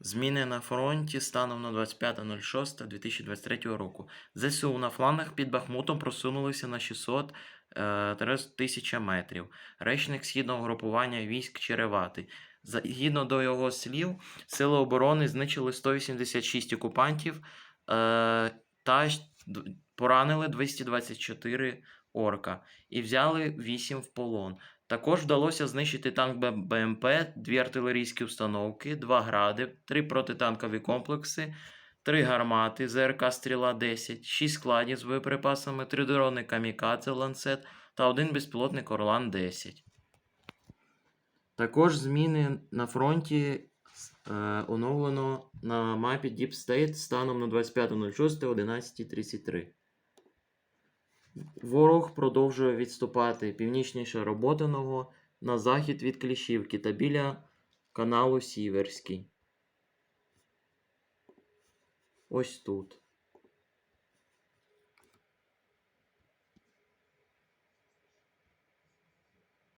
Зміни на фронті станом на 25.06.2023 року. ЗСУ на флангах під Бахмутом просунулися на 600 тисяч метрів. Речник східного групування військ Черевати. Згідно до його слів, Сили оборони знищили 186 окупантів е, та поранили 224 орка і взяли 8 в полон. Також вдалося знищити танк БМП, дві артилерійські установки, два гради, три протитанкові комплекси, три гармати ЗРК Стріла 10, шість складів з боєприпасами, три дрони Камікадзе Ланцет та один безпілотник Орлан 10. Також зміни на фронті е, оновлено на мапі Deep State станом на 25.06.11.33. Ворог продовжує відступати північніше Роботиного на захід від Кліщівки та біля каналу Сіверський. Ось тут.